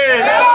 Yeah.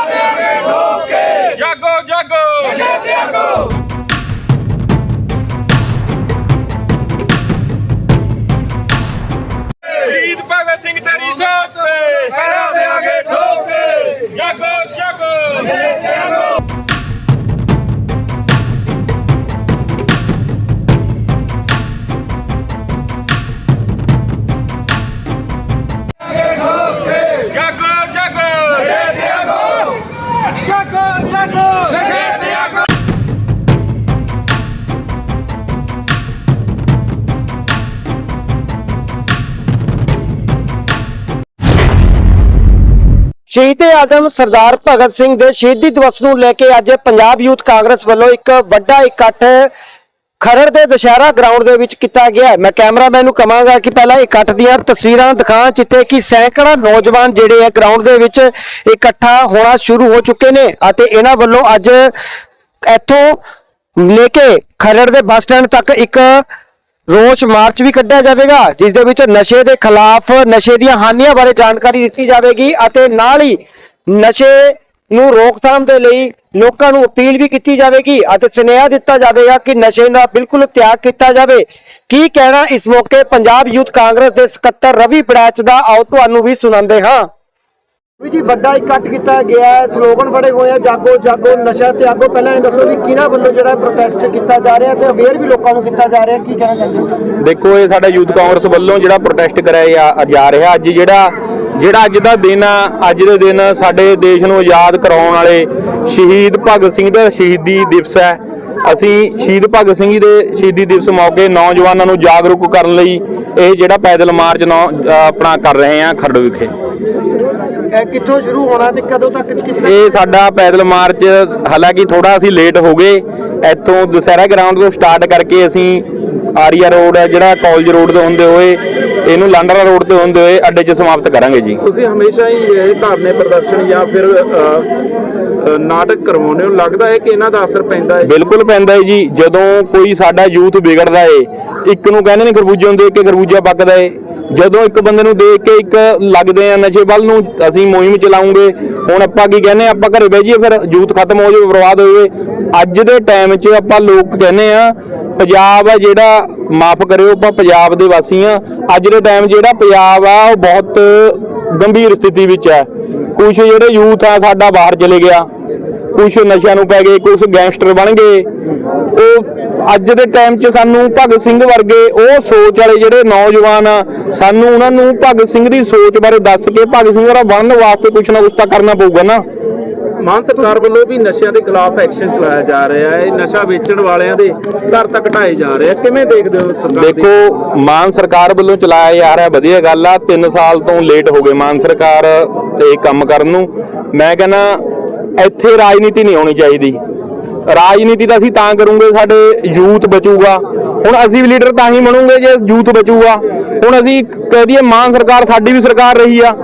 ਸ਼ਹੀਦ ਆਜ਼ਮ ਸਰਦਾਰ ਭਗਤ ਸਿੰਘ ਦੇ ਸ਼ਹੀਦੀ ਦਿਵਸ ਨੂੰ ਲੈ ਕੇ ਅੱਜ ਪੰਜਾਬ ਯੂਥ ਕਾਂਗਰਸ ਵੱਲੋਂ ਇੱਕ ਵੱਡਾ ਇਕੱਠ ਖਰੜ ਦੇ ਦੁਸ਼ਹਿਰਾ ਗਰਾਊਂਡ ਦੇ ਵਿੱਚ ਕੀਤਾ ਗਿਆ ਹੈ। ਮੈਂ ਕੈਮਰਾਮੈਨ ਨੂੰ ਕਹਾਂਗਾ ਕਿ ਪਹਿਲਾਂ ਇਕੱਠ ਦੀਆਂ ਤਸਵੀਰਾਂ ਦਿਖਾਂ ਜਿੱਥੇ ਕਿ ਸੈਂਕੜਾ ਨੌਜਵਾਨ ਜਿਹੜੇ ਹੈ ਗਰਾਊਂਡ ਦੇ ਵਿੱਚ ਇਕੱਠਾ ਹੋਣਾ ਸ਼ੁਰੂ ਹੋ ਚੁੱਕੇ ਨੇ ਅਤੇ ਇਹਨਾਂ ਵੱਲੋਂ ਅੱਜ ਇੱਥੋਂ ਲੈ ਕੇ ਖਰੜ ਦੇ ਬੱਸ ਸਟੈਂਡ ਤੱਕ ਇੱਕ ਰੋਸ ਮਾਰਚ ਵੀ ਕੱਢਿਆ ਜਾਵੇਗਾ, ਜਿਸ ਦੇ ਵਿੱਚ ਨਸ਼ੇ ਦੇ ਖਿਲਾਫ ਨਸ਼ੇ ਦੀਆਂ ਹਾਨੀਆਂ ਬਾਰੇ ਜਾਣਕਾਰੀ ਦਿੱਤੀ ਜਾਵੇਗੀ ਅਤੇ ਨਾਲ ਹੀ ਨਸ਼ੇ ਨੂੰ ਰੋਕਥਾਮ ਦੇ ਲਈ ਲੋਕਾਂ ਨੂੰ ਅਪੀਲ ਵੀ ਕੀਤੀ ਜਾਵੇਗੀ ਅਤੇ ਸੁਨੇਹਾ ਦਿੱਤਾ ਜਾਵੇਗਾ ਕਿ ਨਸ਼ੇ ਦਾ ਬਿਲਕੁਲ ਤਿਆਗ ਕੀਤਾ ਜਾਵੇ। ਕੀ ਕਹਿਣਾ ਇਸ ਮੌਕੇ ਪੰਜਾਬ ਯੂਥ ਕਾਂਗਰਸ ਦੇ ਸਕੱਤਰ ਰਵੀ ਬੜੈਚ ਦਾ? ਆਓ ਤੁਹਾਨੂੰ ਵੀ ਸੁਣਾਉਂਦੇ ਹਾਂ। ਵੀ ਜੀ ਵੱਡਾ ਇਕੱਠ ਕੀਤਾ ਗਿਆ ਹੈ ਸਲੋਗਨ ਫੜੇ ਹੋਏ ਆ, ਜਾਗੋ ਜਾਗੋ, ਨਸ਼ਾ ਤੇ ਆਗੋ ਪਹਿਲਾਂ ਇਹ ਦੱਸੋ ਵੀ ਕਿਹਨਾਂ ਵੱਲੋਂ ਜਿਹੜਾ ਪ੍ਰੋਟੈਸਟ ਕੀਤਾ ਜਾ ਰਿਹਾ ਤੇ ਅਵੇਅਰ ਵੀ ਲੋਕਾਂ ਨੂੰ ਕੀਤਾ ਜਾ ਰਿਹਾ, ਕੀ ਕਹਿਣਾ ਚਾਹੁੰਦੇ ਦੇਖੋ, ਇਹ ਸਾਡਾ ਯੂਥ ਕਾਂਗਰਸ ਵੱਲੋਂ ਜਿਹੜਾ ਪ੍ਰੋਟੈਸਟ ਕਰਾਇਆ ਜਾ- ਰਿਹਾ। ਅੱਜ ਜਿਹੜਾ ਜਿਹੜਾ ਅੱਜ ਦਾ ਦਿਨ ਆ, ਅੱਜ ਦੇ ਦਿਨ ਸਾਡੇ ਦੇਸ਼ ਨੂੰ ਆਜ਼ਾਦ ਕਰਾਉਣ ਵਾਲੇ ਸ਼ਹੀਦ ਭਗਤ ਸਿੰਘ ਦਾ ਸ਼ਹੀਦੀ ਦਿਵਸ ਹੈ। ਅਸੀਂ ਸ਼ਹੀਦ ਭਗਤ ਸਿੰਘ ਜੀ ਦੇ ਸ਼ਹੀਦੀ ਦਿਵਸ ਮੌਕੇ ਨੌਜਵਾਨਾਂ ਨੂੰ ਜਾਗਰੂਕ ਕਰਨ ਲਈ ਇਹ ਜਿਹੜਾ ਪੈਦਲ ਮਾਰਚ ਨੌ- ਆਪਣਾ ਕਰ ਰਹੇ ਹਾਂ ਖਰੜ ਵਿਖੇ। ਇਹ ਕਿੱਥੋਂ ਸ਼ੁਰੂ ਹੋਣਾ ਤੇ ਕਦੋਂ ਤੱਕ ਕਿੱਥੇ ਇਹ ਸਾਡਾ ਪੈਦਲ ਮਾਰਚ ਹਾਲਾਂਕਿ ਥੋੜਾ ਅਸੀਂ ਲੇਟ ਹੋ ਗਏ। ਇੱਥੋਂ ਦੁਸਹਿਰਾ ਗਰਾਊਂਡ ਤੋਂ ਸਟਾਰਟ ਕਰਕੇ ਅਸੀਂ ਆਰੀਆ ਰੋਡ ਹੈ ਜਿਹੜਾ ਕਾਲਜ ਰੋਡ ਤੋਂ ਹੁੰਦੇ ਹੋਏ ਇਹਨੂੰ ਲਾਂਡਰਾ ਰੋਡ ਤੋਂ ਹੁੰਦੇ ਹੋਏ ਅੱਡੇ 'ਚ ਸਮਾਪਤ ਕਰਾਂਗੇ ਜੀ। ਤੁਸੀਂ ਹਮੇਸ਼ਾ ਹੀ ਇਹ ਧਰਨੇ ਪ੍ਰਦਰਸ਼ਨ ਜਾਂ ਫਿਰ ਨਾਟਕ ਕਰਵਾਉਂਦੇ ਹੋ। ਲੱਗਦਾ ਹੈ ਕਿ ਇਹਨਾਂ ਦਾ ਅਸਰ ਪੈਂਦਾ ਹੈ। ਬਿਲਕੁਲ ਪੈਂਦਾ ਹੈ ਜੀ। ਜਦੋਂ ਕੋਈ ਸਾਡਾ ਯੂਥ ਵਿਗੜਦਾ ਏ ਇੱਕ ਨੂੰ ਕਹਿੰਦੇ ਨੇ ਖਰਬੂਜੇ ਨੂੰ ਦੇਖ ਕੇ ਖਰਬੂਜਾ ਪੱਕਦਾ ਏ। ਜਦੋਂ ਇੱਕ ਬੰਦੇ ਨੂੰ ਦੇਖ ਕੇ ਇੱਕ ਲੱਗਦੇ ਆ ਨਸ਼ੇ ਵੱਲ ਨੂੰ, ਅਸੀਂ ਮੁਹਿੰਮ ਚਲਾਉਂਗੇ। ਹੁਣ ਆਪਾਂ ਕੀ ਕਹਿੰਦੇ ਆ, ਆਪਾਂ ਘਰੇ ਬਹਿ ਜਾਈਏ, ਫਿਰ ਯੂਥ ਖਤਮ ਹੋ ਜਾਵੇ, ਬਰਬਾਦ ਹੋ ਜਾਵੇ। ਅੱਜ ਦੇ ਟਾਈਮ 'ਚ ਆਪਾਂ ਲੋਕ ਕਹਿੰਦੇ ਆ, ਪੰਜਾਬ ਆ ਜਿਹੜਾ, ਮਾਫ ਕਰਿਓ, ਆਪਾਂ ਪੰਜਾਬ ਦੇ ਵਾਸੀ ਆ। ਅੱਜ ਦੇ ਟਾਈਮ ਜਿਹੜਾ ਪੰਜਾਬ ਆ, ਉਹ ਬਹੁਤ ਗੰਭੀਰ ਸਥਿਤੀ ਵਿੱਚ ਹੈ ਕੁਝ ਜਿਹੜੇ ਯੂਥ ਆ, ਸਾਡਾ ਬਾਹਰ ਚਲੇ ਗਿਆ। ਕੁਝ ਨਸ਼ਿਆਂ ਨੂੰ ਪੈ ਗਏ ਕੁਝ ਗੈਂਗਸਟਰ ਬਣ ਗਏ। ਉਹ ਅੱਜ ਦੇ ਟਾਈਮ 'ਚ ਸਾਨੂੰ ਭਗਤ ਸਿੰਘ ਵਰਗੇ ਉਹ ਸੋਚ ਵਾਲੇ ਜਿਹੜੇ ਨੌਜਵਾਨ ਆ ਸਾਨੂੰ ਉਹਨਾਂ ਨੂੰ ਭਗਤ ਸਿੰਘ ਦੀ ਸੋਚ ਬਾਰੇ ਦੱਸ ਕੇ ਭਗਤ ਸਿੰਘ ਵਰਗਾ ਬਣਨ ਵਾਸਤੇ ਕੁਝ ਨਾ ਕੁਝ ਤਾਂ ਕਰਨਾ ਪਊਗਾ ਨਾ। ਮਾਨ ਸਰਕਾਰ ਵੱਲੋਂ ਵੀ ਨਸ਼ਿਆਂ ਦੇ ਖਿਲਾਫ ਐਕਸ਼ਨ ਚਲਾਇਆ ਜਾ ਰਿਹਾ ਹੈ। ਨਸ਼ਾ ਵੇਚਣ ਵਾਲਿਆਂ ਦੇ ਘਰ ਤੱਕ ਢਾਏ ਜਾ ਰਹੇ ਆ। ਕਿਵੇਂ ਦੇਖਦੇ ਹੋ ਸਰਕਾਰ ਦੇਖੋ ਮਾਨ ਸਰਕਾਰ ਵੱਲੋਂ ਚਲਾਇਆ ਜਾ ਰਿਹਾ ਵਧੀਆ ਗੱਲ ਆ। 3 ਸਾਲ ਤੋਂ ਲੇਟ ਹੋ ਗਏ ਮਾਨ ਸਰਕਾਰ ਇਹ ਕੰਮ ਕਰਨ ਨੂੰ। ਮੈਂ ਕਹਿੰਦਾ ਇੱਥੇ ਰਾਜਨੀਤੀ ਨਹੀਂ ਹੋਣੀ ਚਾਹੀਦੀ। ਰਾਜਨੀਤੀ ਤਾਂ ਅਸੀਂ ਤਾਂ ਕਰੂਗੇ, ਸਾਡੇ ਯੂਥ ਬਚੂਗਾ। ਹੁਣ ਅਸੀਂ ਵੀ ਲੀਡਰ ਤਾਂ ਹੀ ਬਣੂਗੇ ਜੇ ਯੂਥ ਬਚੂਗਾ। ਹੁਣ ਅਸੀਂ ਕਹਿ ਦਈਏ, ਮਾਨ ਸਰਕਾਰ ਸਾਡੀ ਵੀ ਸਰਕਾਰ ਰਹੀ ਆ।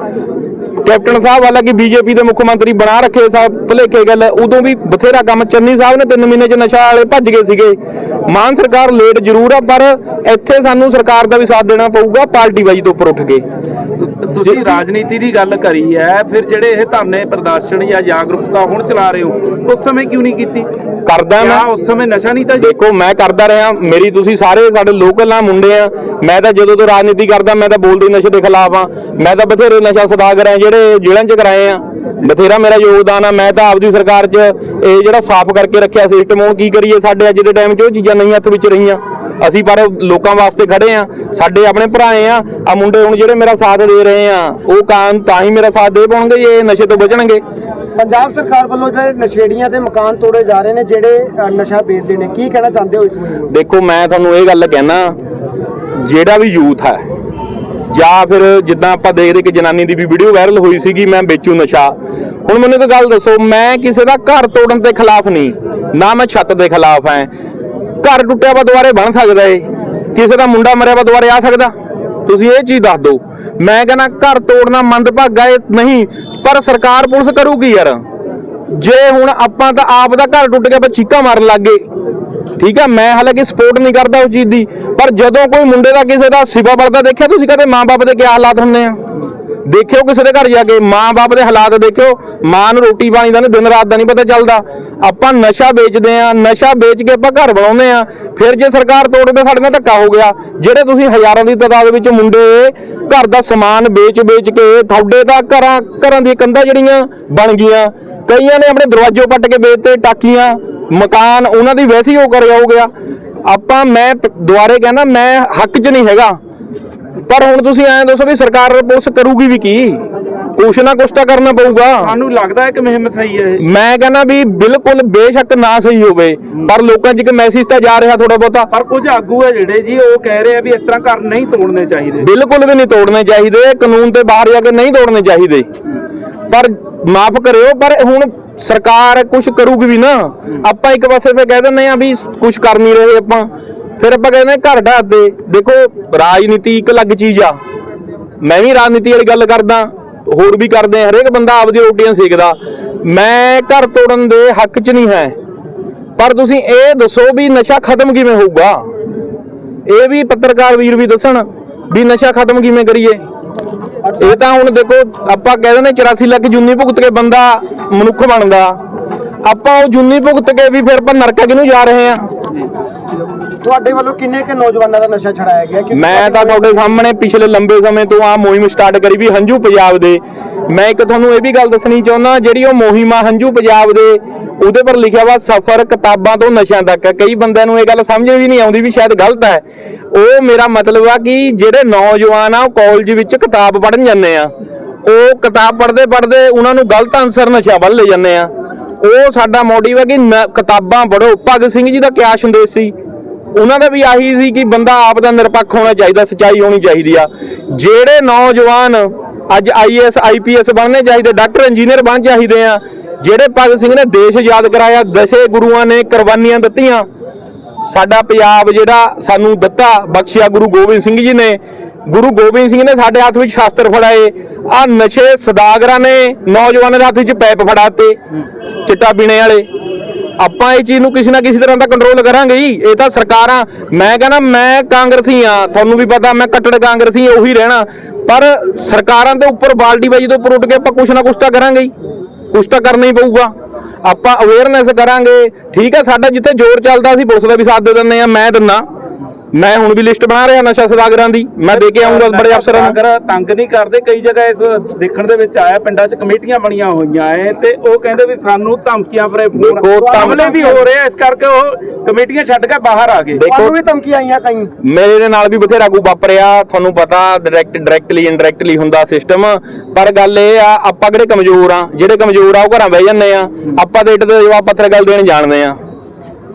ਕੈਪਟਨ ਸਾਹਿਬ ਹਾਲਾਂਕਿ ਬੀਜੇਪੀ ਦੇ ਮੁੱਖ ਮੰਤਰੀ ਬਣਾ ਰੱਖੇ ਸਾਹਿਬ ਭੁਲੇਖੇ ਗੱਲ ਉਦੋਂ ਵੀ ਬਥੇਰਾ ਕੰਮ ਚੰਨੀ ਸਾਹਿਬ ਨੇ 3 ਮਹੀਨੇ ਚ ਨਸ਼ਾ ਵਾਲੇ ਭੱਜ ਗਏ ਸੀਗੇ। ਮਾਨ ਸਰਕਾਰ ਲੇਟ ਜ਼ਰੂਰ ਆ, ਪਰ ਇੱਥੇ ਸਾਨੂੰ ਸਰਕਾਰ ਦਾ ਵੀ ਸਾਥ ਦੇਣਾ ਪਊਗਾ, ਪਾਰਟੀ ਬਾਜੀ ਤੋਂ ਉੱਪਰ ਉੱਠ ਕੇ। ਤੁਸੀਂ ਰਾਜਨੀਤੀ ਦੀ ਗੱਲ ਕਰੀ ਹੈ ਫਿਰ ਜਿਹੜੇ ਇਹ ਧਰਨੇ ਪ੍ਰਦਰਸ਼ਨ ਜਾਂ ਜਾਗਰੂਕਤਾ ਹੁਣ ਚਲਾ ਰਹੇ ਹੋ ਉਸ ਸਮੇਂ ਕਿਉਂ ਨਹੀਂ ਕੀਤੀ? ਕਰਦਾ ਮੈਂ ਉਸ ਸਮੇਂ ਨਸ਼ਾ ਨਹੀਂ ਤਾਂ ਦੇਖੋ ਮੈਂ ਕਰਦਾ ਰਿਹਾ ਮੇਰੀ ਤੁਸੀਂ ਸਾਰੇ ਸਾਡੇ ਲੋਕਲ ਆ ਮੁੰਡੇ ਆ ਮੈਂ ਤਾਂ ਜਦੋਂ ਤੋਂ ਰਾਜਨੀਤੀ ਕਰਦਾ ਮੈਂ ਤਾਂ ਬੋਲਦੇ ਨਸ਼ੇ ਦੇ ਖਿਲਾਫ ਆ ਮੈਂ ਤਾਂ ਬਥੇਰੇ ਨਸ਼ਾ ਸਦਾਗਰ ਆ ਜਿਹੜੇ ਜੇਲ੍ਹਾਂ 'ਚ ਕਰਾਏ ਆ ਬਥੇਰਾ ਮੇਰਾ ਯੋਗਦਾਨ ਆ ਮੈਂ ਤਾਂ ਆਪਦੀ ਸਰਕਾਰ 'ਚ ਇਹ ਜਿਹੜਾ ਸਾਫ਼ ਕਰਕੇ ਰੱਖਿਆ ਸਿਸਟਮ ਉਹ ਕੀ ਕਰੀਏ ਸਾਡੇ ਅੱਜ ਦੇ ਟਾਈਮ 'ਚ ਉਹ ਚੀਜ਼ਾਂ ਨਹੀਂ ਹੱਥ ਵਿੱਚ ਰਹੀਆਂ। ਅਸੀਂ ਪਰ ਲੋਕਾਂ ਵਾਸਤੇ ਖੜੇ ਆ ਸਾਡੇ ਆਪਣੇ ਭਰਾਏ ਆ ਆ ਮੁੰਡੇ ਹੁਣ ਜਿਹੜੇ ਮੇਰਾ ਸਾਥ ਦੇ ਰਹੇ ਆ। ਉਹ ਕਾਨ ਤਾਂ ਹੀ ਮੇਰਾ ਸਾਥ ਦੇ ਪਾਉਣਗੇ ਜੇ ਇਹ ਨਸ਼ੇ ਤੋਂ ਬਚਣਗੇ। ਪੰਜਾਬ ਸਰਕਾਰ ਵੱਲੋਂ ਜਿਹੜੇ ਨਸ਼ੇੜੀਆਂ ਦੇ ਮਕਾਨ ਤੋੜੇ ਜਾ ਰਹੇ ਨੇ ਜਿਹੜੇ ਅ, ਨਸ਼ਾ ਵੇਚਦੇ ਨੇ ਕੀ ਕਹਿਣਾ ਚਾਹੁੰਦੇ ਹੋ ਇਸ ਮੁਹਿੰਮ ਨੂੰ ਦੇਖੋ ਮੈਂ ਤੁਹਾਨੂੰ ਇਹ ਗੱਲ ਕਹਿਣਾ ਜਿਹੜਾ ਵੀ ਯੂਥ ਹੈ ਜਾਂ ਫਿਰ ਜਿੱਦਾਂ ਆਪਾਂ ਦੇਖਦੇ ਕਿ ਜਨਾਨੀ ਦੀ ਵੀ ਵੀਡੀਓ ਵਾਇਰਲ ਹੋਈ ਸੀਗੀ ਮੈਂ ਵੇਚੂ ਨਸ਼ਾ। ਹੁਣ ਮੈਨੂੰ ਇੱਕ ਗੱਲ ਦੱਸੋ ਮੈਂ ਕਿਸੇ ਦਾ ਘਰ ਤੋੜਨ ਦੇ ਖਿਲਾਫ ਨਹੀਂ ਨਾ ਮੈਂ ਛੱਤ ਦੇ ਖਿਲਾਫ ਹਾਂ। ਘਰ ਟੁੱਟਿਆ ਵਾ ਦੁਬਾਰੇ ਬਣ ਸਕਦਾ ਏ। ਕਿਸੇ ਦਾ ਮੁੰਡਾ ਮਰਿਆ ਵਾ ਦੁਬਾਰੇ ਆ ਸਕਦਾ। ਤੁਸੀਂ ਇਹ ਚੀਜ਼ ਦੱਸ ਦਿਓ। ਮੈਂ ਕਹਿੰਦਾ ਘਰ ਤੋੜਨਾ ਮੰਦਭਾਗਾ ਏ ਨਹੀਂ, ਪਰ ਸਰਕਾਰ ਪੁਲਿਸ ਕਰੂਗੀ ਯਾਰ। ਜੇ ਹੁਣ ਆਪਾਂ ਤਾਂ ਆਪ ਦਾ ਘਰ ਟੁੱਟ ਗਿਆ ਪਰ ਚੀਕਾਂ ਮਾਰਨ ਲੱਗ ਗਏ। ਠੀਕ ਆ, ਮੈਂ ਹਾਲਾਂਕਿ ਸਪੋਰਟ ਨਹੀਂ ਕਰਦਾ ਉਸ ਚੀਜ਼ ਦੀ, ਪਰ ਜਦੋਂ ਕੋਈ ਮੁੰਡੇ ਦਾ ਕਿਸੇ ਦਾ ਸਿਵਾ ਵਰਦਾ ਦੇਖਿਆ, ਤੁਸੀਂ ਕਦੇ ਮਾਪੇ ਦੇ ਕੀ ਹਾਲਾਤ ਹੁੰਦੇ ਆ? ਦੇਖਿਓ ਕਿਸੇ ਦੇ ਘਰ ਜਾ ਕੇ ਮਾਂ-ਬਾਪ ਦੇ ਹਾਲਾਤ ਦੇਖਿਓ। ਮਾਂ ਨੂੰ ਰੋਟੀ ਪਾਣੀ ਦਾ ਨਹੀਂ, ਦਿਨ ਰਾਤ ਦਾ ਨਹੀਂ ਪਤਾ ਚੱਲਦਾ। ਆਪਾਂ ਨਸ਼ਾ ਵੇਚਦੇ ਆ, ਨਸ਼ਾ ਵੇਚ ਕੇ ਆਪਾਂ ਘਰ ਬਣਾਉਂਦੇ ਆ। ਫਿਰ ਜੇ ਸਰਕਾਰ ਤੋੜਦੇ, ਸਾਡੇ ਨਾਲ ਧੱਕਾ ਹੋ ਗਿਆ। ਜਿਹੜੇ ਤੁਸੀਂ ਹਜ਼ਾਰਾਂ ਦੀ ਤਾਦਾਦ ਵਿੱਚ ਮੁੰਡੇ ਘਰ ਦਾ ਸਮਾਨ ਵੇਚ-ਵੇਚ ਕੇ ਤੁਹਾਡੇ ਤਾਂ ਘਰਾਂ ਘਰਾਂ ਦੀਆਂ ਕੰਧਾਂ ਜਿਹੜੀਆਂ ਬਣ ਗਈਆਂ। ਕਈਆਂ ਨੇ ਆਪਣੇ ਦਰਵਾਜ਼ੇ ਪੱਟ ਕੇ ਵੇਚਤੇ, ਟਾਕੀਆਂ, ਮਕਾਨ, ਉਹਨਾਂ ਦੀ ਵੈਸੇ ਹੀ ਉਹ ਕਰਿਆ ਹੋ ਗਿਆ। ਆਪਾਂ, ਮੈਂ ਪ- ਦੁਬਾਰੇ ਕਹਿੰਦਾ, ਮੈਂ ਹੱਕ 'ਚ ਨਹੀਂ ਹੈਗਾ। ਪਰ ਹੁਣ ਤੁਸੀਂ ਐਂ ਦੱਸੋ ਵੀ ਸਰਕਾਰ ਪੁਲਿਸ ਕਰੂਗੀ ਵੀ ਕੀ? ਕੁਛ ਨਾ ਕੁਛ ਤਾਂ ਕਰਨਾ ਪਊਗਾ। ਤੁਹਾਨੂੰ ਲੱਗਦਾ ਹੈ ਕਿ ਮੁਹਿੰਮ ਸਹੀ ਹੈ ਇਹ। ਮੈਂ ਕਹਿੰਦਾ ਵੀ ਬਿਲਕੁਲ ਬੇਸ਼ੱਕ ਨਾ ਸਹੀ ਹੋਵੇ ਪਰ ਲੋਕਾਂ 'ਚ ਇੱਕ ਮੈਸੇਜ ਤਾਂ ਜਾ ਰਿਹਾ ਥੋੜਾ ਬਹੁਤਾ। ਪਰ ਕੁਝ ਆਗੂ ਹੈ ਜਿਹੜੇ ਜੀ ਉਹ ਕਹਿ ਰਹੇ ਆ ਵੀ ਇਸ ਤਰ੍ਹਾਂ ਘਰ ਨਹੀਂ ਤੋੜਨੇ ਚਾਹੀਦੇ। ਬਿਲਕੁਲ ਵੀ ਨਹੀਂ ਤੋੜਨੇ ਚਾਹੀਦੇ ਕਾਨੂੰਨ ਤੇ ਬਾਹਰ ਜਾ ਕੇ ਨਹੀਂ ਤੋੜਨੇ ਚਾਹੀਦੇ। ਪਰ ਮਾਫ ਕਰਿਓ ਪਰ ਹੁਣ ਸਰਕਾਰ ਕੁਝ ਕਰੂਗੀ ਵੀ ਨਾ। ਆਪਾਂ ਇੱਕ ਪਾਸੇ ਤੇ ਕਹਿ ਦਿੰਦੇ ਆ ਵੀ ਕੁਝ ਕਰ ਨਹੀਂ ਰਹੇ ਆਪਾਂ। ਫਿਰ ਆਪਾਂ ਕਹਿੰਦੇ ਘਰ ਢਾਹ ਦੇ ਦੇਖੋ, ਰਾਜਨੀਤੀ ਇੱਕ ਅਲੱਗ ਚੀਜ਼ ਆ। ਮੈਂ ਵੀ ਰਾਜਨੀਤੀ ਵਾਲੀ ਗੱਲ ਕਰਦਾ, ਹੋਰ ਵੀ ਕਰਦੇ ਹਰੇਕ ਬੰਦਾ ਆਪਦੀ ਰੋਟੀਆਂ ਸੇਕਦਾ। ਮੈਂ ਘਰ ਤੋੜਨ ਦੇ ਹੱਕ 'ਚ ਨਹੀਂ ਹੈ। ਪਰ ਤੁਸੀਂ ਇਹ ਦੱਸੋ ਵੀ ਨਸ਼ਾ ਖਤਮ ਕਿਵੇਂ ਹੋਊਗਾ? ਇਹ ਵੀ ਪੱਤਰਕਾਰ ਵੀਰ ਵੀ ਦੱਸਣ ਵੀ ਨਸ਼ਾ ਖਤਮ ਕਿਵੇਂ ਕਰੀਏ। ਇਹ ਤਾਂ ਹੁਣ ਦੇਖੋ, ਆਪਾਂ ਕਹਿ ਦਿੰਦੇ 84 ਲੱਖ ਜੁੰਨੀ ਭੁਗਤ ਕੇ ਬੰਦਾ ਮਨੁੱਖ ਬਣਦਾ। ਆਪਾਂ ਉਹ ਜੁੰਨੀ ਭੁਗਤ ਕੇ ਵੀ ਫਿਰ ਆਪਾਂ ਨਰਕਾਂ ਕਿਨੂੰ ਜਾ ਰਹੇ ਆ ਤੁਹਾਡੇ ਵੱਲੋਂ ਕਿੰਨੇ ਕੁ ਨੌਜਵਾਨਾਂ ਦਾ ਨਸ਼ਾ ਛੜਾਇਆ ਗਿਆ? ਮੈਂ ਤਾਂ ਤੁਹਾਡੇ ਸਾਹਮਣੇ ਪਿਛਲੇ ਲੰਬੇ ਸਮੇਂ ਤੋਂ ਆ ਮੁਹਿੰਮ ਸਟਾਰਟ ਕਰੀ ਵੀ ਹੰਝੂ ਪੰਜਾਬ ਦੇ। ਮੈਂ ਇੱਕ ਤੁਹਾਨੂੰ ਇਹ ਵੀ ਗੱਲ ਦੱਸਣੀ ਚਾਹੁੰਦਾ ਜਿਹੜੀ ਉਹ ਮੁਹਿੰਮ ਆ ਹੰਝੂ ਪੰਜਾਬ ਦੇ ਉਹਦੇ ਪਰ ਲਿਖਿਆ ਵਾ ਸਫ਼ਰ ਕਿਤਾਬਾਂ ਤੋਂ ਨਸ਼ਿਆਂ ਤੱਕ। ਕਈ ਬੰਦਿਆਂ ਨੂੰ ਇਹ ਗੱਲ ਸਮਝ ਵੀ ਨਹੀਂ ਆਉਂਦੀ ਵੀ ਸ਼ਾਇਦ ਗਲਤ ਹੈ। ਉਹ ਮੇਰਾ ਮਤਲਬ ਆ ਕਿ ਜਿਹੜੇ ਨੌਜਵਾਨ ਆ ਉਹ ਕਾਲਜ ਵਿੱਚ ਕਿਤਾਬ ਪੜ੍ਹਨ ਜਾਂਦੇ ਆ। ਉਹ ਕਿਤਾਬ ਪੜ੍ਹਦੇ ਪੜ੍ਹਦੇ ਉਹਨਾਂ ਨੂੰ ਗਲਤ ਆਨਸਰ ਨਸ਼ਿਆਂ ਵੱਲ ਲੈ ਜਾਂਦੇ ਆ। ਉਹ ਸਾਡਾ ਮੋਟਿਵ ਹੈ ਕਿ ਨ- ਕਿਤਾਬਾਂ ਪੜ੍ਹੋ। ਭਗਤ ਸਿੰਘ ਜੀ ਦਾ ਕਿਆ ਸੰਦੇਸ਼ ਸੀ? ਉਹਨਾਂ ਦਾ ਵੀ ਆਹੀ ਸੀ ਕਿ ਬੰਦਾ ਆਪ ਦਾ ਨਿਰਪੱਖ ਹੋਣਾ ਚਾਹੀਦਾ, ਸਚਾਈ ਹੋਣੀ ਚਾਹੀਦੀ ਆ। ਜਿਹੜੇ ਨੌਜਵਾਨ ਅੱਜ ਆਈਐਸ ਆਈਪੀਐਸ ਬਣਨੇ ਚਾਹੀਦੇ, ਡਾਕਟਰ, ਇੰਜੀਨੀਅਰ ਬਣ ਚਾਹੀਦੇ ਆ, ਜਿਹੜੇ ਭਗਤ ਸਿੰਘ ਨੇ ਦੇਸ਼ ਆਜ਼ਾਦ ਕਰਾਇਆ, ਦਸੇ ਗੁਰੂਆਂ ਨੇ ਕੁਰਬਾਨੀਆਂ ਦਿੱਤੀਆਂ। ਸਾਡਾ ਪੰਜਾਬ ਜਿਹੜਾ ਸਾਨੂੰ ਦਿੱਤਾ, ਬਖਸ਼ਿਆ ਗੁਰੂ ਗੋਬਿੰਦ ਸਿੰਘ ਜੀ ਨੇ। ਗੁਰੂ ਗੋਬਿੰਦ ਸਿੰਘ ਨੇ ਸਾਡੇ ਹੱਥ ਵਿੱਚ ਸ਼ਾਸਤਰ ਫੜਾਏ। ਆ ਨਸ਼ੇ ਸਦਾਗਰਾਂ ਨੇ ਨੌਜਵਾਨਾਂ ਦੇ ਹੱਥ ਵਿੱਚ ਪੈਪ ਫੜਾਤੇ ਚਿੱਟਾ ਪੀਣੇ ਵਾਲੇ। ਆਪਾਂ ਇਹ ਚੀਜ਼ ਨੂੰ ਕਿਸੇ ਨਾ ਕਿਸੇ ਤਰ੍ਹਾਂ ਦਾ ਕੰਟਰੋਲ ਕਰਾਂਗੇ ਹੀ ਇਹ ਤਾਂ ਸਰਕਾਰਾਂ ਮੈਂ ਕਹਿੰਦਾ ਮੈਂ ਕਾਂਗਰਸੀ ਆ ਤੁਹਾਨੂੰ ਵੀ ਪਤਾ ਮੈਂ ਕੱਟੜ ਕਾਂਗਰਸੀ ਆ, ਉਹੀ ਰਹਿਣਾ। ਪਰ ਸਰਕਾਰਾਂ ਦੇ ਉੱਪਰ ਬਾਲਟੀ ਬਾਜੀ ਤੋਂ ਉੱਪਰ ਉੱਠ ਕੇ ਆਪਾਂ ਕੁਛ ਨਾ ਕੁਛ ਤਾਂ ਕਰਾਂਗੇ ਹੀ ਕੁਛ ਤਾਂ ਕਰਨਾ ਹੀ ਪਊਗਾ। ਆਪਾਂ ਅਵੇਅਰਨੈਸ ਕਰਾਂਗੇ। ਠੀਕ ਹੈ ਸਾਡਾ ਜਿੱਥੇ ਜ਼ੋਰ ਚੱਲਦਾ ਸੀ ਪੁਲਿਸ ਦਾ ਵੀ ਸਾਥ ਦੇ ਦਿੰਦੇ ਆ ਮੈਂ ਦਿੰਦਾ। ਮੈਂ ਹੁਣ ਵੀ ਲਿਸਟ ਬਣਾ ਰਿਹਾ ਨਸ਼ਾ ਸਦਾਗਰਾਂ ਦੀ। ਮੈਂ ਦੇ ਕੇ ਆਉਂਗਾ ਬੜੇ ਅਫਸਰਾਂ ਨੂੰ। ਤੰਗ ਨਹੀਂ ਕਰਦੇ ਕਈ ਜਗ੍ਹਾ ਇਸ ਦੇਖਣ ਦੇ ਵਿੱਚ ਆਇਆ ਪਿੰਡਾਂ 'ਚ ਕਮੇਟੀਆਂ ਬਣੀਆਂ ਹੋਈਆਂ ਐ ਤੇ ਉਹ ਕਹਿੰਦੇ ਵੀ ਸਾਨੂੰ ਧਮਕੀਆਂ ਫੋਨ ਧਮ- ਹਮਲੇ ਵੀ ਹੋ ਰਹੇ ਆ ਇਸ ਕਰਕੇ ਉਹ ਕਮੇਟੀਆਂ ਛੱਡ ਕੇ ਬਾਹਰ ਆ ਗਏ। ਦੇਖੋ ਤੁਹਾਨੂੰ ਵੀ ਧਮਕੀ ਆਈਆਂ ਕਈ। ਮੇਰੇ ਦੇ ਨਾਲ ਵੀ ਬਥੇਰਾ ਕੋ ਵਾਪਰਿਆ ਤੁਹਾਨੂੰ ਪਤਾ ਡਾਇਰੈਕਟ ਡਾਇਰੈਕਟਲੀ ਇਨਡਾਇਰੈਕਟਲੀ ਹੁੰਦਾ ਸਿਸਟਮ ਪਰ ਗੱਲ ਇਹ ਆ ਆਪਾਂ ਕਿਹੜੇ ਕਮਜ਼ੋਰ ਆ? ਜਿਹੜੇ ਕਮਜ਼ੋਰ ਆ ਉਹ ਘਰਾਂ ਬਹਿ ਜਾਂਦੇ ਆ। ਆਪਾਂ ਤੇ ਇੱਟ ਦੇ ਜਵਾਬ ਪੱਥਰ ਗੱਲ ਦੇਣ ਜਾਣਦੇ ਆ।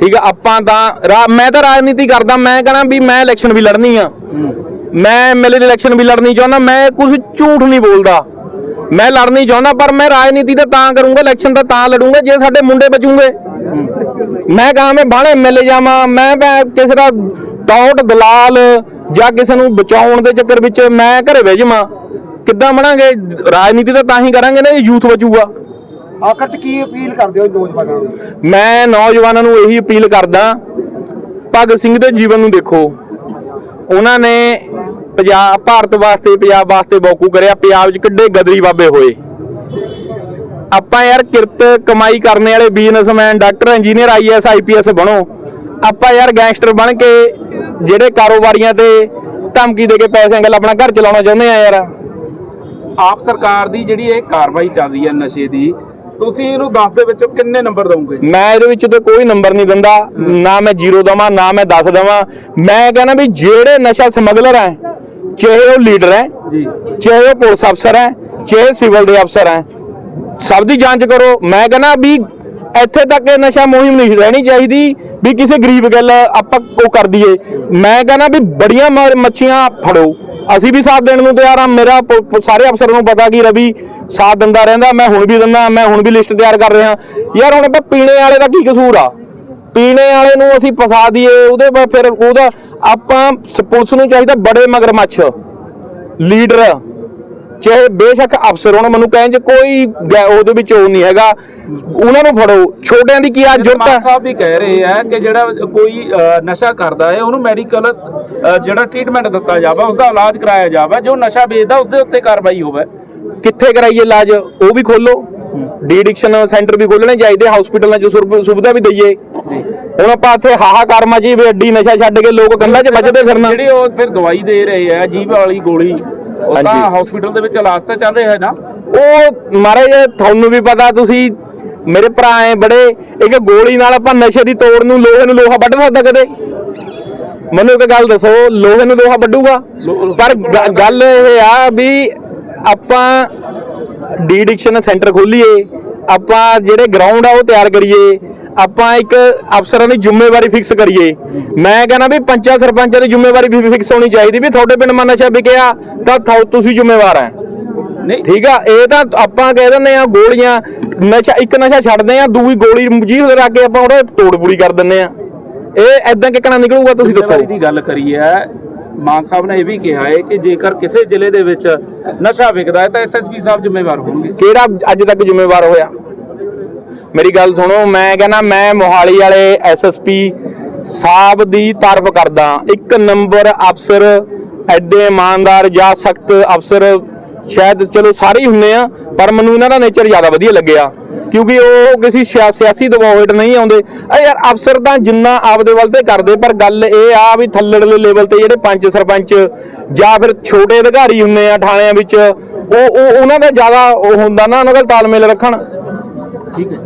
ਠੀਕ ਆ, ਆਪਾਂ ਤਾਂ ਰਾ- ਮੈਂ ਤਾਂ ਰਾਜਨੀਤੀ ਕਰਦਾ, ਮੈਂ ਕਹਣਾ ਵੀ ਮੈਂ ਇਲੈਕਸ਼ਨ ਵੀ ਲੜਨੀ ਆ। ਮੈਂ ਐਮਐਲਏ ਦੀ ਇਲੈਕਸ਼ਨ ਵੀ ਲੜਨੀ ਚਾਹੁੰਦਾ, ਮੈਂ ਕੁਝ ਝੂਠ ਨਹੀਂ ਬੋਲਦਾ। ਮੈਂ ਲੜਨੀ ਚਾਹੁੰਦਾ, ਪਰ ਮੈਂ ਰਾਜਨੀਤੀ ਤਾਂ ਤਾਂ ਕਰੂੰਗਾ ਇਲੈਕਸ਼ਨ ਤਾਂ ਤਾਂ ਲੜੂੰਗਾ, ਜੇ ਸਾਡੇ ਮੁੰਡੇ ਬਚੂਗੇ। ਮੈਂ ਕਹਾਂ ਮੈਂ ਬਾਹਲੇ ਐਮਐਲਏ ਜਾਵਾਂ, ਮੈਂ ਕਿਸੇ ਦਾ ਟੌਟ ਦਲਾਲ ਜਾਂ ਕਿਸੇ ਨੂੰ ਬਚਾਉਣ ਦੇ ਚੱਕਰ ਵਿੱਚ ਮੈਂ ਘਰੇ ਬਹਿ ਜਾਵਾਂ। ਕਿੱਦਾਂ ਬਣਾਂਗੇ? ਰਾਜਨੀਤੀ ਤਾਂ ਤਾਂ ਹੀ ਕਰਾਂਗੇ ਨਾ ਯੂਥ ਬਚੂਗਾ। ਆਖਰ ਚ ਕੀ ਅਪੀਲ ਕਰਦੇ ਹੋ ਨੌਜਵਾਨਾਂ ਨੂੰ? ਮੈਂ ਨੌਜਵਾਨਾਂ ਨੂੰ ਇਹੀ ਅਪੀਲ ਕਰਦਾ ਭਗਤ ਸਿੰਘ ਦੇ ਜੀਵਨ ਨੂੰ ਦੇਖੋ। ਉਹਨਾਂ ਨੇ ਪੰਜਾਬ ਭਾਰਤ ਵਾਸਤੇ ਪੰਜਾਬ ਵਾਸਤੇ ਬਹੁਤ ਕਰਿਆ ਪੰਜਾਬ 'ਚ ਕਿੱਡੇ ਗਦਰੀ ਬਾਬੇ ਹੋਏ। ਆਪਾਂ ਯਾਰ ਕਿਰਤ ਕਮਾਈ ਕਰਨ ਵਾਲੇ businessman doctor engineer IAS IPS ਬਣੋ। ਆਪਾਂ ਯਾਰ ਗੈਂਗਸਟਰ ਬਣ ਕੇ ਜਿਹੜੇ ਕਾਰੋਬਾਰੀਆਂ ਤੇ ਧਮਕੀ ਦੇ ਕੇ ਪੈਸੇ ਅੰਗਲ ਆਪਣਾ ਘਰ ਚਲਾਉਣਾ ਚਾਹੁੰਦੇ ਆ ਯਾਰ। ਆਪ ਸਰਕਾਰ ਦੀ ਜਿਹੜੀ ਇਹ ਕਾਰਵਾਈ ਚੱਲ ਰਹੀ ਹੈ ਨਸ਼ੇ ਦੀ ਤੁਸੀਂ ਇਹਨੂੰ 10 ਦੇ ਵਿੱਚੋਂ ਕਿੰਨੇ ਨੰਬਰ ਦਵੋਗੇ? ਮੈਂ ਇਹਦੇ ਵਿੱਚ ਤਾਂ ਕੋਈ ਨੰਬਰ ਨਹੀਂ ਦਿੰਦਾ ਨਾ ਮੈਂ 0 ਦਵਾਂ ਨਾ ਮੈਂ 10 ਦਵਾਂ। ਮੈਂ ਕਹਿੰਦਾ ਵੀ ਜਿਹੜੇ ਨਸ਼ਾ ਸਮਗਲਰ ਹੈ ਚਾਹੇ ਉਹ ਲੀਡਰ ਹੈ ਜੀ। ਚਾਹੇ ਉਹ ਪੁਲਿਸ ਅਫਸਰ ਹੈ ਚਾਹੇ ਸਿਵਲ ਦੇ ਅਫਸਰ ਹੈ ਸਭ ਦੀ ਜਾਂਚ ਕਰੋ। ਮੈਂ ਕਹਿੰਦਾ ਵੀ ਇੱਥੇ ਤੱਕ ਇਹ ਨਸ਼ਾ ਮੁਹਿੰਮ ਨਹੀਂ ਰਹਿਣੀ ਚਾਹੀਦੀ ਵੀ ਕਿਸੇ ਗਰੀਬ ਗੱਲ ਆਪਾਂ ਉਹ ਕਰ ਦਈਏ। ਮੈਂ ਕਹਿੰਦਾ ਵੀ ਬੜੀਆਂ ਮੱਛੀਆਂ ਫੜੋ। ਅਸੀਂ ਵੀ ਸਾਥ ਦੇਣ ਨੂੰ ਤਿਆਰ ਆ ਮੇਰਾ ਸਾਰੇ ਅਫਸਰ ਨੂੰ ਪਤਾ ਕਿ ਰਵੀ ਸਾਥ ਦਿੰਦਾ ਰਹਿੰਦਾ, ਮੈਂ ਹੁਣ ਵੀ ਦਿੰਦਾ, ਮੈਂ ਹੁਣ ਵੀ ਲਿਸਟ ਤਿਆਰ ਕਰ ਰਿਹਾ। ਯਾਰ ਹੁਣ ਆਪਾਂ ਪੀਣੇ ਵਾਲੇ ਦਾ ਕੀ ਕਸੂਰ ਆ? ਪੀਣੇ ਵਾਲੇ ਨੂੰ ਅਸੀਂ ਫਸਾ ਦਈਏ, ਉਹਦੇ ਫਿਰ ਉਹਦਾ ਆਪਾਂ ਪੁਲਿਸ ਨੂੰ ਚਾਹੀਦਾ ਬੜੇ ਮਗਰਮੱਛ, ਲੀਡਰ। ਚਾਹੇ ਬੇਸ਼ੱਕ ਅਫਸਰ ਹੋਣ ਮੈਨੂੰ ਕਹਿਣ ਚ ਕੋਈ ਉਹਦੇ ਵਿੱਚ ਉਹ ਨਹੀਂ ਹੈਗਾ। ਉਹਨਾਂ ਨੂੰ ਫੜੋ। ਛੋਟਿਆਂ ਦੀ ਕੀ ਆ ਜੁਰਤ ਹੈ ਸਾਹਿਬ ਵੀ ਕਹਿ ਰਹੇ ਆ ਕਿ ਜਿਹੜਾ ਕੋਈ ਨਸ਼ਾ ਕਰਦਾ ਹੈ ਉਹਨੂੰ ਮੈਡੀਕਲ ਜਿਹੜਾ ਟ੍ਰੀਟਮੈਂਟ ਦਿੱਤਾ ਜਾਵੇ ਉਸ ਦਾ ਇਲਾਜ ਕਰਾਇਆ ਜਾਵੇ ਜੋ ਨਸ਼ਾ ਵੇਚਦਾ ਉਸ ਦੇ ਉੱਤੇ ਕਾਰਵਾਈ ਹੋਵੇ। ਕਿੱਥੇ ਕਰਾਈਏ ਇਲਾਜ? ਉਹ ਵੀ ਖੋਲੋ। ਡੀ ਐਡਿਕਸ਼ਨ ਸੈਂਟਰ ਵੀ ਖੋਲਣੇ ਚਾਹੀਦੇ ਹਸਪੀਟਲਾਂ 'ਚ ਸੁਵਿਧਾ ਵੀ ਦਈਏ। ਹੁਣ ਆਪਾਂ ਇੱਥੇ ਹਾਹਾਕਾਰ ਮਚੀ ਵੀ ਅੱਡੀ ਨਸ਼ਾ ਛੱਡ ਕੇ ਲੋਕ ਕੰਧਾਂ 'ਚ ਵੱਜਦੇ ਫਿਰਨਾ। ਜਿਹੜੀ ਉਹ ਫਿਰ ਦਵਾਈ ਦੇ ਰਹੇ ਆ ਜੀਭ ਵਾਲੀ ਗੋਲੀ ਉਹ ਤਾਂ। ਹਸਪੀਟਲ ਦੇ ਵਿੱਚ ਇਲਾਜ ਤਾਂ ਚੱਲ ਰਿਹਾ ਹੈ ਨਾ। ਉਹ ਮਹਾਰਾਜ ਤੁਹਾਨੂੰ ਵੀ ਪਤਾ ਤੁਸੀਂ ਮੇਰੇ ਭਰਾ ਐ ਬੜੇ ਇੱਕ ਗੋਲੀ ਨਾਲ ਆਪਾਂ ਨਸ਼ੇ ਦੀ ਤੋੜ ਨੂੰ ਲੋਹੇ ਨੂੰ ਲੋਹਾ ਵੱਢ ਸਕਦਾ ਕਦੇ? ਮੈਨੂੰ ਇੱਕ ਗੱਲ ਦੱਸੋ ਲੋਹੇ ਨੂੰ ਲੋਹਾ ਵੱਢੂਗਾ? ਪਰ ਗੱਲ ਇਹ ਆ ਵੀ ਆਪਾਂ ਡੀ ਐਡਿਕਸ਼ਨ ਸੈਂਟਰ ਖੋਲੀਏ ਆਪਾਂ ਜਿਹੜੇ ਗਰਾਊਂਡ ਆ ਉਹ ਤਿਆਰ ਕਰੀਏ। ਆਪਾਂ ਇੱਕ ਅਫਸਰਾਂ ਦੀ ਜ਼ਿੰਮੇਵਾਰੀ ਫਿਕਸ ਕਰੀਏ। ਮੈਂ ਕਹਿੰਦਾ ਵੀ ਪੰਚਾਇਤ ਸਰਪੰਚਾਂ ਦੀ ਜ਼ਿੰਮੇਵਾਰੀ ਵੀ ਫਿਕਸ ਹੋਣੀ ਚਾਹੀਦੀ ਵੀ ਤੁਹਾਡੇ ਪਿੰਡ ਮਾ ਨਸ਼ਾ ਵਿਕਿਆ ਤਾਂ ਤੁਸੀਂ ਜ਼ਿੰਮੇਵਾਰ ਹੈ ਨਹੀਂ। ਠੀਕ ਆ? ਇਹ ਤਾਂ ਆਪਾਂ ਕਹਿ ਦਿੰਦੇ ਆ ਗੋਲੀਆਂ ਨਸ਼ਾ ਇੱਕ ਨਸ਼ਾ ਛੱਡਦੇ ਆ ਦੂਜੀ ਗੋਲੀ ਤੇ ਰੱਖ ਕੇ ਆਪਾਂ ਉਹਦੇ ਤੋੜ ਪੂਰੀ ਕਰ ਦਿੰਦੇ ਆ। ਇਹ ਐਦਾਂ ਕਿੱਕਣਾ ਨਿਕਲੂਗਾ ਤੁਸੀਂ ਦੱਸੋ। ਦੀ ਗੱਲ ਕਰੀ ਹੈ ਮਾਨ ਸਾਹਿਬ ਨੇ ਇਹ ਵੀ ਕਿਹਾ ਹੈ ਕਿ ਜੇਕਰ ਕਿਸੇ ਜ਼ਿਲ੍ਹੇ ਦੇ ਵਿੱਚ ਨਸ਼ਾ ਵਿਕਦਾ ਹੈ ਤਾਂ ਐਸਐਸਪੀ ਸਾਹਿਬ ਜ਼ਿੰਮੇਵਾਰ ਹੋਣਗੇ। ਕਿਹੜਾ ਅੱਜ ਤੱਕ ਜ਼ਿੰਮੇਵਾਰ ਹੋਇਆ? ਮੇਰੀ ਗੱਲ ਸੁਣੋ, ਮੈਂ ਕਹਿੰਦਾ ਮੈਂ ਮੋਹਾਲੀ ਵਾਲੇ ਐਸਐਸਪੀ ਸਾਹਿਬ ਦੀ ਤਾਰਫ ਕਰਦਾ। ਇੱਕ ਨੰਬਰ ਅਫਸਰ ਐਡੇ ਇਮਾਨਦਾਰ ਜਾਂ ਸਖਤ ਅਫਸਰ ਸ਼ਾਇਦ ਚਲੋ ਸਾਰੇ ਹੀ ਹੁੰਦੇ ਆ, ਪਰ ਮੈਨੂੰ ਇਹਨਾਂ ਦਾ ਨੇਚਰ ਜ਼ਿਆਦਾ ਵਧੀਆ ਲੱਗਿਆ। ਕਿਉਂਕਿ ਉਹ ਕਿਸੇ ਸਿਆਸੀ ਦਬਾਅ ਹੇਠ ਨਹੀਂ ਆਉਂਦੇ। ਆ ਯਾਰ, ਅਫਸਰ ਤਾਂ ਜਿੰਨਾ ਆਪਦੇ ਵੱਲ ਤੇ ਕਰਦੇ, ਪਰ ਗੱਲ ਇਹ ਆ ਵੀ ਥੱਲੜਲੇ ਲੈਵਲ ਤੇ ਜਿਹੜੇ ਪੰਚ ਸਰਪੰਚ ਜਾਂ ਫਿਰ ਛੋਟੇ ਅਧਿਕਾਰੀ ਹੁੰਦੇ ਆ ਥਾਣਿਆਂ ਵਿੱਚ, ਉਹ ਉਹ, ਉਹਨਾਂ ਦਾ ਜ਼ਿਆਦਾ ਉਹ ਹੁੰਦਾ ਨਾ, ਉਹਨਾਂ ਨਾਲ ਤਾਲਮੇਲ ਰੱਖਣ। ਠੀਕ ਹੈ